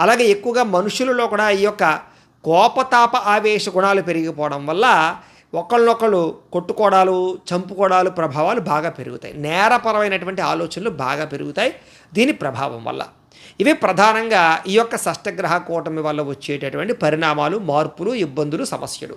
అలాగే ఎక్కువగా మనుషులలో కూడా ఈ యొక్క కోపతాప ఆవేశ గుణాలు పెరిగిపోవడం వల్ల ఒకళ్ళొకళ్ళు కొట్టుకోవడాలు చంపుకోవడాలు ప్రభావాలు బాగా పెరుగుతాయి. నేరపరమైనటువంటి ఆలోచనలు బాగా పెరుగుతాయి దీని ప్రభావం వల్ల. ఇవి ప్రధానంగా ఈ యొక్క షష్టగ్రహ కూటమి వల్ల వచ్చేటటువంటి పరిణామాలు మార్పులు ఇబ్బందులు సమస్యలు.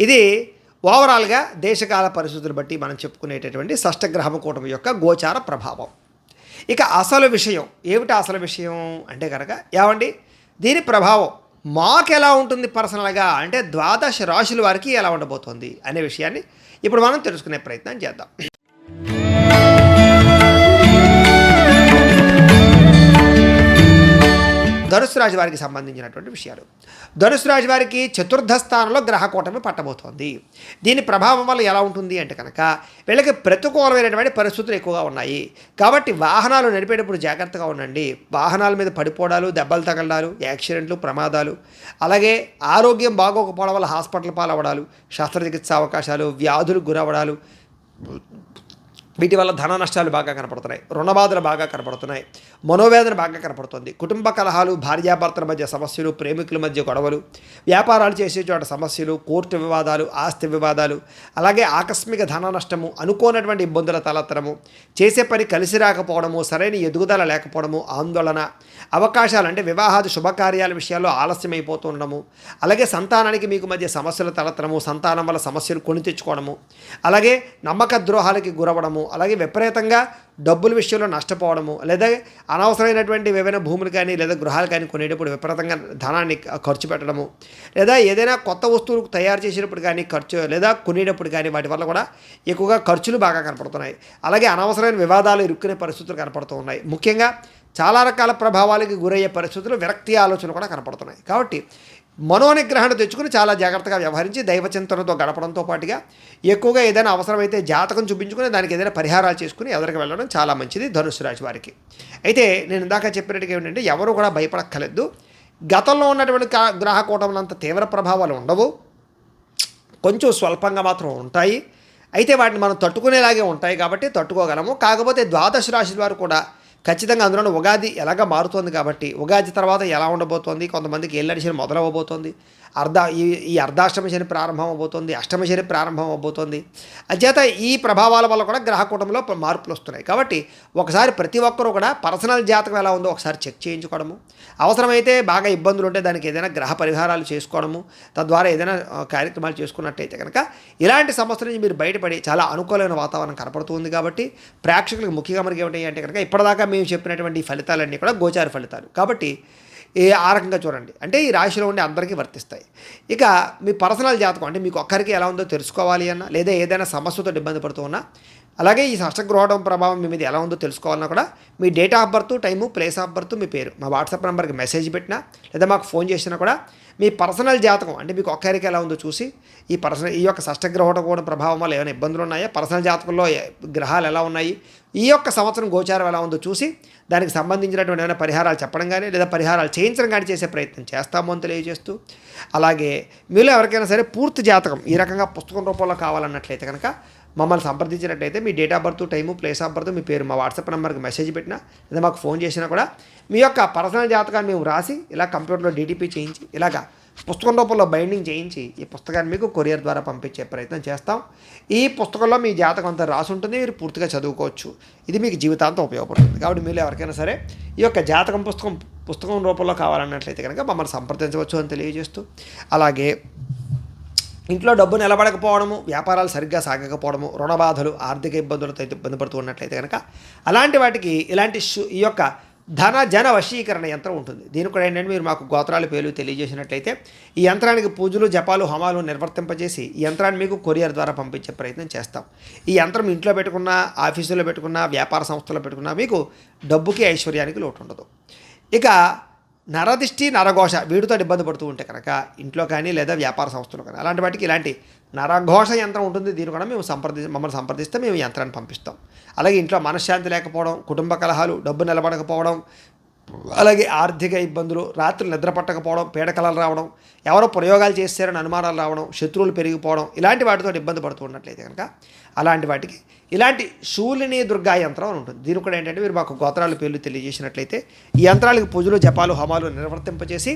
ఇది ఓవరాల్గా దేశకాల పరిస్థితులు బట్టి మనం చెప్పుకునేటటువంటి షష్టగ్రహం కూటమి యొక్క గోచార ప్రభావం. ఇక అసలు విషయం ఏమిటి అసలు విషయం అంటే కనుక ఏమండి? దీని ప్రభావం మాకు ఎలా ఉంటుంది పర్సనల్గా? అంటే ద్వాదశ రాశుల వారికి ఎలా ఉండబోతోంది అనే విషయాన్ని ఇప్పుడు మనం తెలుసుకునే ప్రయత్నం చేద్దాం. ధనుసు రాశి వారికి సంబంధించినటువంటి విషయాలు. ధనుసు రాశి వారికి చతుర్థ స్థానంలో గ్రహకూటమి పట్టబోతోంది. దీని ప్రభావం వల్ల ఎలా ఉంటుంది అంటే కనుక వీళ్ళకి ప్రతికూలమైనటువంటి పరిస్థితులు ఎక్కువగా ఉన్నాయి. కాబట్టి వాహనాలు నడిపేటప్పుడు జాగ్రత్తగా ఉండండి. వాహనాల మీద పడిపోవడాలు దెబ్బలు తగలడాలు యాక్సిడెంట్లు ప్రమాదాలు. అలాగే ఆరోగ్యం బాగోకపోవడం వల్ల హాస్పిటల్ పాలవడాలు శస్త్రచికిత్స అవకాశాలు వ్యాధులకు గురవడాలు వీటి వల్ల ధన నష్టాలు బాగా కనపడుతున్నాయి రుణబాధలు బాగా కనపడుతున్నాయి మనోవేదన బాగా కనపడుతుంది. కుటుంబ కలహాలు భార్యాభర్తల మధ్య సమస్యలు ప్రేమికుల మధ్య గొడవలు వ్యాపారాలు చేసే చోట సమస్యలు కోర్టు వివాదాలు ఆస్తి వివాదాలు అలాగే ఆకస్మిక ధన నష్టము అనుకోనటువంటి ఇబ్బందుల తలెత్తడము చేసే పని కలిసి రాకపోవడము సరైన ఎదుగుదల లేకపోవడము ఆందోళన అవకాశాలు అంటే వివాహాది శుభకార్యాల విషయాల్లో ఆలస్యమైపోతూ ఉండడము అలాగే సంతానానికి మీకు మధ్య సమస్యలు తలెత్తడము సంతానం వల్ల సమస్యలు కొని తెచ్చుకోవడము అలాగే నమ్మక ద్రోహాలకి గురవడము అలాగే విపరీతంగా డబ్బుల విషయంలో నష్టపోవడము లేదా అనవసరమైనటువంటి ఏవైనా భూములు కానీ లేదా గృహాలు కానీ కొనేటప్పుడు విపరీతంగా ధనాన్ని ఖర్చు పెట్టడము లేదా ఏదైనా కొత్త వస్తువులు తయారు చేసినప్పుడు కానీ ఖర్చు లేదా కొనేటప్పుడు కానీ వాటి వల్ల కూడా ఎక్కువగా ఖర్చులు బాగా కనపడుతున్నాయి. అలాగే అనవసరమైన వివాదాలు ఇరుక్కునే పరిస్థితులు కనపడుతూ ఉన్నాయి. ముఖ్యంగా చాలా రకాల ప్రభావాలకి గురయ్యే పరిస్థితులు విరక్తి ఆలోచన కూడా కనపడుతున్నాయి. కాబట్టి మనోనిగ్రహణ తెచ్చుకుని చాలా జాగ్రత్తగా వ్యవహరించి దైవచింతనతో గడపడంతో పాటుగా ఎక్కువగా ఏదైనా అవసరమైతే జాతకం చూపించుకుని దానికి ఏదైనా పరిహారాలు చేసుకుని ఎదురికి వెళ్ళడం చాలా మంచిది ధనుసు రాశి వారికి. అయితే నేను ఇందాక చెప్పినట్టుగా ఏంటంటే ఎవరు కూడా భయపడక్కర్లేదు. గతంలో ఉన్నటువంటి గ్రహ కూటములంత తీవ్ర ప్రభావాలు ఉండవు. కొంచెం స్వల్పంగా మాత్రం ఉంటాయి. అయితే వాటిని మనం తట్టుకునేలాగే ఉంటాయి కాబట్టి తట్టుకోగలము. కాకపోతే ద్వాదశ రాశి వారు కూడా ఖచ్చితంగా అందులో ఉగాది ఎలాగ మారుతోంది కాబట్టి ఉగాది తర్వాత ఎలా ఉండబోతోంది కొంతమందికి ఏళ్ళ శని మొదలవబోతోంది అర్ధ ఈ ఈ అర్ధాష్టమ శని ప్రారంభం అవబోతోంది అష్టమ శని ప్రారంభం అవబోతోంది అంచేత ఈ ప్రభావాల వల్ల కూడా గ్రహ కూటంలో మార్పులు వస్తున్నాయి. కాబట్టి ఒకసారి ప్రతి ఒక్కరూ కూడా పర్సనల్ జాతకం ఎలా ఉందో ఒకసారి చెక్ చేయించుకోవడము. అవసరమైతే బాగా ఇబ్బందులు ఉంటే దానికి ఏదైనా గ్రహ పరిహారాలు చేసుకోవడము తద్వారా ఏదైనా కార్యక్రమాలు చేసుకున్నట్టయితే కనుక ఇలాంటి సమస్యల నుంచి మీరు బయటపడి చాలా అనుకూలమైన వాతావరణం కనపడుతుంది కాబట్టి ప్రేక్షకులకు ముఖ్యంగా మనకి ఏమిటి అంటే కనుక ఇప్పటిదాకా మేము చెప్పినటువంటి ఫలితాలన్నీ కూడా గోచార ఫలితాలు. కాబట్టి ఏ ఆ రకంగా చూడండి. అంటే ఈ రాశిలో ఉండే అందరికీ వర్తిస్తాయి. ఇక మీ పర్సనల్ జాతకం అంటే మీకు ఒక్కరికి ఎలా ఉందో తెలుసుకోవాలి అన్నా లేదా ఏదైనా సమస్యతో ఇబ్బంది పడుతూ ఉన్నా అలాగే ఈ షష్టగ్రహణం ప్రభావం మీ మీద ఎలా ఉందో తెలుసుకోవాలన్నా కూడా మీ date of birth time place of birth మీ పేరు. మా వాట్సాప్ నెంబర్కి మెసేజ్ పెట్టినా లేదా మాకు ఫోన్ చేసినా కూడా మీ పర్సనల్ జాతకం అంటే మీకు ఒక్కరికి ఎలా ఉందో చూసి ఈ పర్సనల్ ఈ యొక్క షష్టగ్రహణ కూడా ప్రభావం వల్ల ఏమైనా ఇబ్బందులు ఉన్నాయా? పర్సనల్ జాతకంలో గ్రహాలు ఎలా ఉన్నాయి? ఈ యొక్క సంవత్సరం గోచారం ఎలా ఉందో చూసి దానికి సంబంధించినటువంటి ఏమైనా పరిహారాలు చెప్పడం కానీ లేదా పరిహారాలు చేయించడం కానీ చేసే ప్రయత్నం చేస్తాము అని తెలియజేస్తూ అలాగే మీలో ఎవరికైనా సరే పూర్తి జాతకం ఈ రకంగా పుస్తకం రూపంలో కావాలన్నట్లయితే కనుక మమ్మల్ని సంప్రదించినట్టయితే మీ date of birth time place of birth మీ పేరు మా వాట్సాప్ నెంబర్కి మెసేజ్ పెట్టినా లేదా మాకు ఫోన్ చేసినా కూడా మీ యొక్క పర్సనల్ జాతకాన్ని మేము రాసి ఇలా కంప్యూటర్లో డీటీపీ చేయించి ఇలాగా పుస్తకం రూపంలో బైండింగ్ చేయించి ఈ పుస్తకాన్ని మీకు కొరియర్ ద్వారా పంపించే ప్రయత్నం చేస్తాం. ఈ పుస్తకంలో మీ జాతకం అంతా రాసి ఉంటుంది మీరు పూర్తిగా చదువుకోవచ్చు. ఇది మీకు జీవితాంతం ఉపయోగపడుతుంది. కాబట్టి మీరు ఎవరికైనా సరే ఈ యొక్క జాతకం పుస్తకం పుస్తకం రూపంలో కావాలన్నట్లయితే కనుక మమ్మల్ని సంప్రదించవచ్చు అని తెలియజేస్తూ అలాగే ఇంట్లో డబ్బు నిలబడకపోవడము వ్యాపారాలు సరిగ్గా సాగకపోవడము రుణ బాధలు ఆర్థిక ఇబ్బందులతో ఇబ్బంది పడుతూ ఉన్నట్లయితే కనుక అలాంటి వాటికి ఇలాంటి ఈ యొక్క ధన జన వశీకరణ యంత్రం ఉంటుంది. దీని కూడా ఏంటంటే మీరు మాకు గోత్రాలు పేర్లు తెలియజేసినట్లయితే ఈ యంత్రానికి పూజలు జపాలు హోమాలు నిర్వర్తింపజేసి ఈ యంత్రాన్ని మీకు కొరియర్ ద్వారా పంపించే ప్రయత్నం చేస్తాం. ఈ యంత్రం ఇంట్లో పెట్టుకున్నా ఆఫీసులో పెట్టుకున్నా వ్యాపార సంస్థలో పెట్టుకున్నా మీకు డబ్బుకి ఐశ్వర్యానికి లోటు ఉండదు ఇక నరదిష్టి నరఘోష వీటితో ఇబ్బంది పడుతూ ఉంటే కనుక ఇంట్లో కానీ లేదా వ్యాపార సంస్థలు కానీ అలాంటి వాటికి ఇలాంటి నరఘోష యంత్రం ఉంటుంది. దీని కూడా మేము సంప్రది మమ్మల్ని సంప్రదిస్తే మేము యంత్రాన్ని పంపిస్తాం. అలాగే ఇంట్లో మనశ్శాంతి లేకపోవడం కుటుంబ కలహాలు డబ్బు నిలబడకపోవడం అలాగే ఆర్థిక ఇబ్బందులు రాత్రి నిద్ర పట్టకపోవడం పీడకలలు రావడం ఎవరో ప్రయోగాలు చేస్తారని అనుమానాలు రావడం శత్రువులు పెరిగిపోవడం ఇలాంటి వాటితో ఇబ్బంది పడుతూ ఉన్నట్లయితే కనుక అలాంటి వాటికి ఇలాంటి శూలిని దుర్గా యంత్రం అని ఉంటుంది. దీని కూడా ఏంటంటే మీరు మాకు గోత్రాల పేర్లు తెలియజేసినట్లయితే ఈ యంత్రాలకు పూజలు జపాలు హోమాలు నిర్వర్తింపచేసి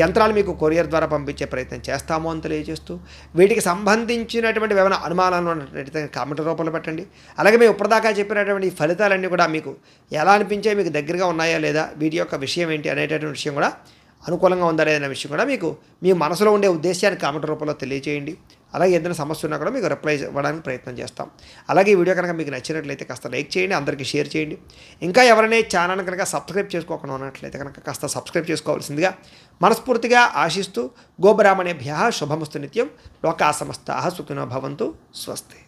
యంత్రాలు మీకు కొరియర్ ద్వారా పంపించే ప్రయత్నం చేస్తాము అని తెలియజేస్తూ వీటికి సంబంధించినటువంటి ఏమైనా అనుమానాలు ఉన్నట్లయితే కామెంట్ రూపంలో పెట్టండి. అలాగే మేము ఇప్పటిదాకా చెప్పినటువంటి ఫలితాలన్నీ కూడా మీకు ఎలా అనిపించే మీకు దగ్గరగా ఉన్నాయా లేదా వీటి యొక్క విషయం ఏంటి అనేటటువంటి విషయం కూడా అనుకూలంగా ఉందా లేదనే విషయం కూడా మీకు మీ మనసులో ఉండే ఉద్దేశాన్ని కామెంట్ రూపంలో తెలియజేయండి అలాగే ఏదైనా సమస్య ఉన్నా కూడా మీకు రిప్లై ఇవ్వడానికి ప్రయత్నం చేస్తాం. అలాగే ఈ వీడియో కనుక మీకు నచ్చినట్లయితే కాస్త లైక్ చేయండి అందరికీ షేర్ చేయండి. ఇంకా ఎవరైనా ఛానల్ కనుక సబ్స్క్రైబ్ చేసుకోకుండా ఉన్నట్లయితే కనుక కాస్త సబ్స్క్రైబ్ చేసుకోవాల్సిందిగా మనస్ఫూర్తిగా ఆశిస్తూ గోబ్రాహ్మణేభ్య శుభమస్తు నిత్యం. లోకా సమస్త సుఖినో భవంతు. స్వస్తి.